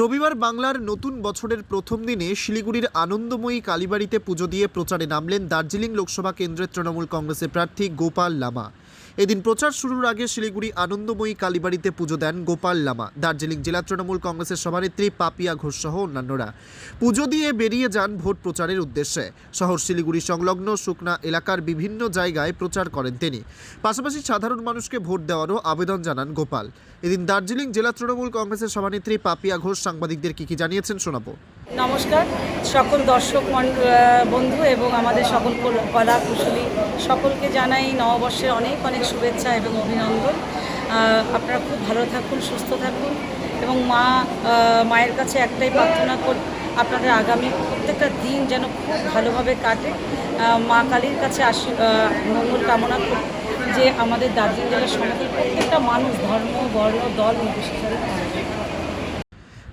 রবিবার বাংলার নতুন বছরের প্রথম দিনে শিলিগুড়ির আনন্দময়ী কালীবাড়িতে পুজো দিয়ে প্রচারে নামলেন দার্জিলিং লোকসভা কেন্দ্রের তৃণমূল কংগ্রেসের প্রার্থী গোপাল লামা। এদিন প্রচার শুরুর আগে শিলিগুড়ি আনন্দময়ী কালীবাড়িতে পুজো দেন গোপাল লামা। দার্জিলিং জেলা তৃণমূল কংগ্রেসের সভানেত্রী পাপিয়া ঘোষ সহ অন্যান্যরা। পুজো দিয়ে বেরিয়ে যান ভোট প্রচারের উদ্দেশ্যে। শহর শিলিগুড়ি সংলগ্ন শুকনা এলাকার বিভিন্ন জায়গায় প্রচার করেন তিনি। পাশাপাশি সাধারণ মানুষকে ভোট দেওয়ারও আবেদন জানান গোপাল। এদিন দার্জিলিং জেলা তৃণমূল কংগ্রেসের সভানেত্রী পাপিয়া ঘোষ সাংবাদিকদের কি কি জানিয়েছেন শোনাবো। নমস্কার। সকল দর্শক বন্ধু এবং আমাদের সকল কলা কুশলী সকলকে জানাই নববর্ষের অনেক অনেক শুভেচ্ছা এবং অভিনন্দন। আপনারা খুব ভালো থাকুন, সুস্থ থাকুন এবং মা মায়ের কাছে একটাই প্রার্থনা করি আপনাদের আগামী প্রত্যেকটা দিন যেন খুব ভালোভাবে কাটে। মা কালীর কাছে আসি মঙ্গল কামনা করি যে আমাদের দার্জিলিং জেলার সমাজের প্রত্যেকটা মানুষ ধর্ম, বর্ণ, দল নির্বিশেষে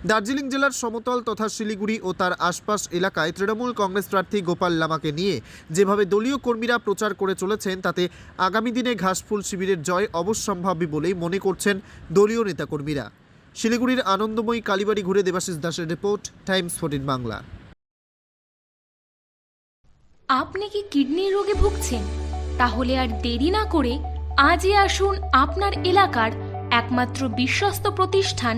দার্জিলিং জেলার সমতল তথা শিলিগুড়ি ও তার আশপাশ এলাকায় তৃণমূল কংগ্রেস প্রার্থী গোপাল লামাকে নিয়ে যেভাবে দলীয় কর্মীরা প্রচার করে চলেছেন, তাতে আগামী দিনে ঘাসফুল শিবিরের জয় অবশ্যম্ভাবী বলেই মনে করছেন দলীয় নেতাকর্মীরা। শিলিগুড়ির আনন্দময়ী কালীবাড়ি ঘুরে দেবাশিস দাসের রিপোর্ট, টাইমস ফোর্টিন বাংলা। আপনি কি কিডনি রোগে ভুগছেন? তাহলে আর দেরি না করে আজই আসুন আপনার এলাকার একমাত্র বিশ্বস্ত প্রতিষ্ঠান